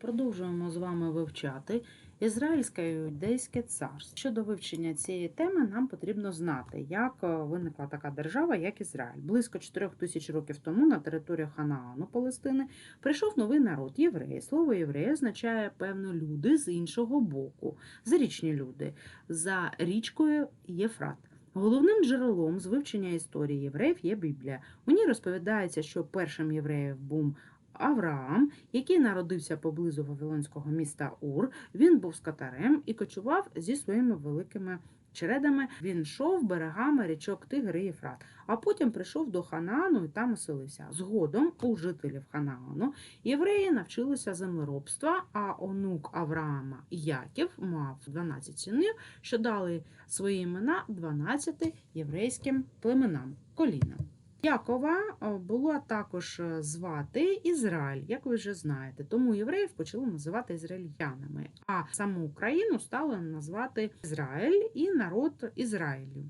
Продовжуємо з вами вивчати Ізраїльське Іудейське царство. Щодо вивчення цієї теми, нам потрібно знати, як е, виникла така держава, як Ізраїль. Близько 4 тисяч років тому на територію Ханаану Палестини прийшов новий народ євреї. Слово євреї означає певно люди з іншого боку, зарічні люди за річкою Єфрат. Головним джерелом з вивчення історії євреїв є Біблія. У ній розповідається, що першим євреєм був Авраам, який народився поблизу Вавилонського міста Ур. Він був скотарем і кочував зі своїми великими чередами. Він йшов берегами річок Тигр і Єфрат, а потім прийшов до Ханаану і там оселився. Згодом у жителів Ханаану євреї навчилися землеробства, а онук Авраама Яків мав 12 синів, що дали свої імена 12 єврейським племенам колінам. Якова е, було також е, звати Ізраїль, як ви вже знаєте. Тому євреїв почали називати ізраїльянами, а саму Україну стали назвати Ізраїль і народ Ізраїлю.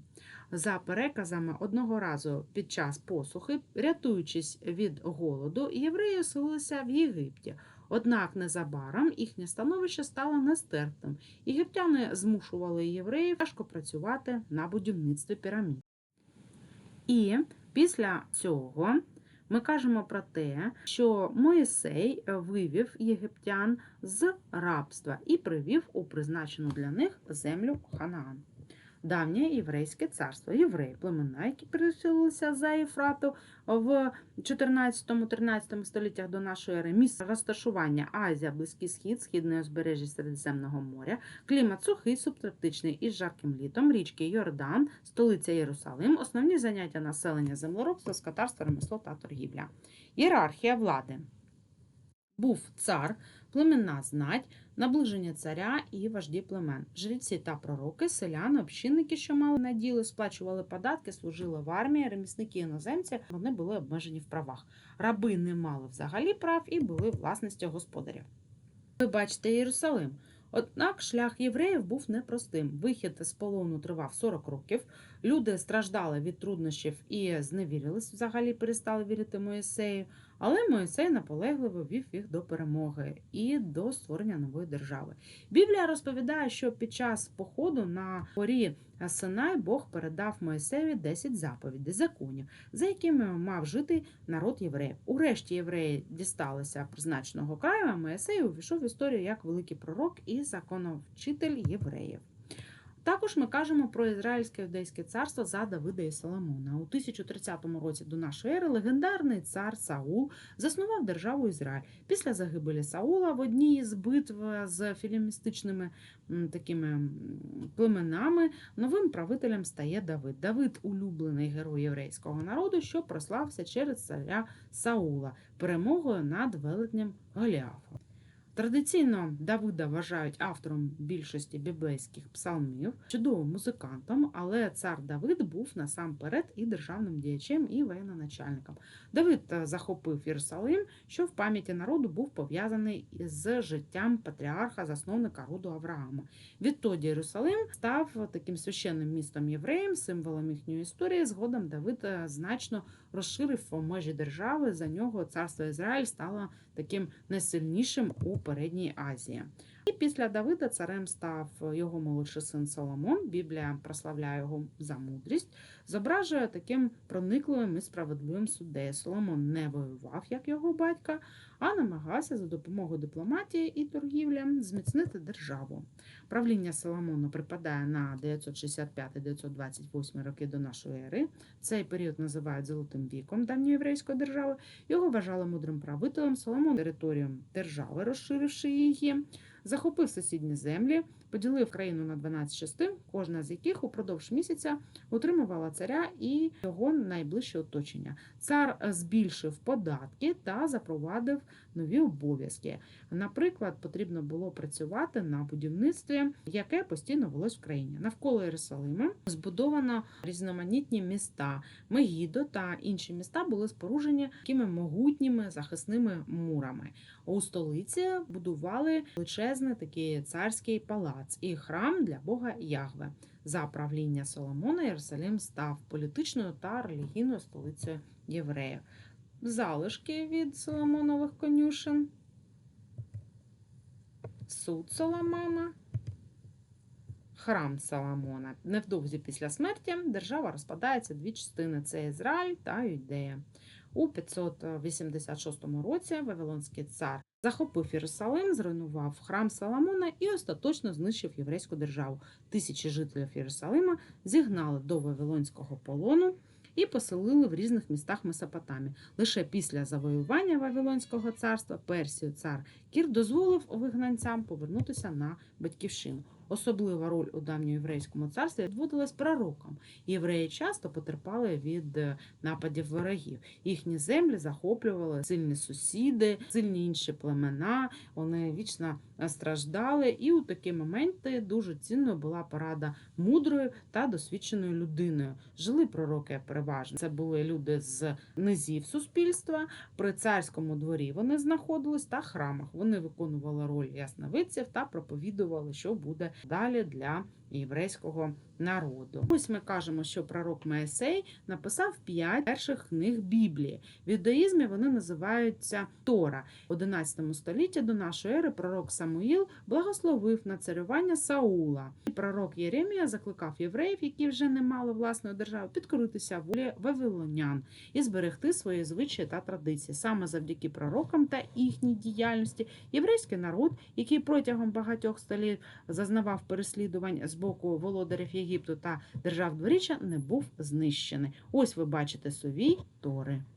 За переказами одного разу під час посухи, рятуючись від голоду, євреї оселилися в Єгипті. Однак незабаром їхнє становище стало нестерпним. Єгиптяни змушували євреїв тяжко працювати на будівництві пірамід. І після цього ми кажемо про те, що Моїсей вивів єгиптян з рабства і привів у призначену для них землю Ханаан. Давнє єврейське царство, євреї, племена, які переселилися за Єфрату в 14-13 століттях до нашої ери, місце розташування Азія, Близький Схід, східне узбережжя Середземного моря, клімат сухий, субтропічний із жарким літом, річки Йордан, столиця Єрусалим, основні заняття населення землеробство, скотарство, ремесло та торгівля. Ієрархія влади. Був цар, племенна знать, наближення царя і вожді племен, жреці та пророки, селяни, общинники, що мали наділи, сплачували податки, служили в армії, ремісники іноземці, вони були обмежені в правах. Раби не мали взагалі прав і були власністю господарів. Ви бачите Єрусалим. Однак шлях євреїв був непростим. Вихід з полону тривав 40 років. Люди страждали від труднощів і зневірились, взагалі перестали вірити Моїсею. Але Моїсей наполегливо вів їх до перемоги і до створення нової держави. Біблія розповідає, що під час походу на горі Синай Бог передав Моїсеєві 10 заповідей, законів, за якими мав жити народ євреїв. Урешті євреї дісталися призначеного краю, а Моїсей увійшов в історію як великий пророк і законовчитель євреїв. Також ми кажемо про Ізраїльське юдейське царство за Давида і Соломона. У 1030 році до нашої ери легендарний цар Саул заснував державу Ізраїль. Після загибелі Саула в одній з битв з філімістичними такими племенами новим правителем стає Давид. Давид улюблений герой єврейського народу, що прослався через царя Саула перемогою над велетнем Голіафом. Традиційно Давида вважають автором більшості біблейських псалмів, чудовим музикантом, але цар Давид був насамперед і державним діячем, і воєноначальником. Давид е, захопив Єрусалим, що в пам'яті народу був пов'язаний з життям патріарха, засновника роду Авраама. Відтоді Єрусалим став таким священним містом євреїм, символом їхньої історії. Згодом Давид е, значно розширив межі держави. За нього царство Ізраїль стало таким найсильнішим у передній Азії. І після Давида царем став його молодший син Соломон. Біблія прославляє його за мудрість, зображує таким проникливим і справедливим суддею. Соломон не воював, як його батька, а намагався за допомогою дипломатії і торгівлі зміцнити державу. Правління Соломону припадає на 965-928 роки до нашої ери. Цей період називають золотим віком давньоєврейської держави. Його вважали мудрим правителем. Соломон територію держави, розширивши її, захопив сусідні землі, поділив країну на 12 частин, кожна з яких упродовж місяця утримувала царя і його найближче оточення. Цар збільшив податки та запровадив нові обов'язки. Наприклад, потрібно було працювати на будівництві, яке постійно велось в країні. Навколо Єрусалима збудовано різноманітні міста. Мегідо та інші міста були споруджені такими могутніми захисними мурами. У столиці будували величезний такий царський палац і храм для Бога Ягве. За правління Соломона Єрусалим став політичною та релігійною столицею євреїв. Залишки від Соломонових конюшин. суд Соломона, храм Соломона. Невдовзі після смерті держава розпадається дві частини: це Ізраїль та Юдея. У 586 році Вавилонський цар захопив Єрусалим, зруйнував храм Соломона і остаточно знищив єврейську державу. Тисячі жителів Єрусалима зігнали до Вавилонського полону і поселили в різних містах Месопотамії. Лише після завоювання Вавилонського царства Персію цар Кір дозволив вигнанцям повернутися на батьківщину. Особлива роль у давньоєврейському царстві відводилась пророкам. Євреї часто потерпали від е, нападів ворогів. Їхні землі захоплювали сильні сусіди, сильні інші племена. Вони вічно е, страждали. І у такі моменти дуже цінною була порада мудрою та досвідченою людиною. Жили пророки переважно. Це були люди з низів суспільства. При царському дворі вони знаходились та храмах. Вони виконували роль ясновидців та проповідували, що буде далі для єврейського народу. Ось ми кажемо, що пророк Моїсей написав п'ять перших книг Біблії. В юдаїзмі вони називаються Тора. В 11 столітті до нашої ери пророк Самуїл благословив на царювання Саула. І пророк Єремія закликав євреїв, які вже не мали власної держави, підкоритися волі вавилонян і зберегти свої звичаї та традиції. Саме завдяки пророкам та їхній діяльності єврейський народ, який протягом багатьох століть зазнавав переслідувань з боку володарів Єгипту та держав дворіччя, не був знищений. Ось ви бачите сувій Тори.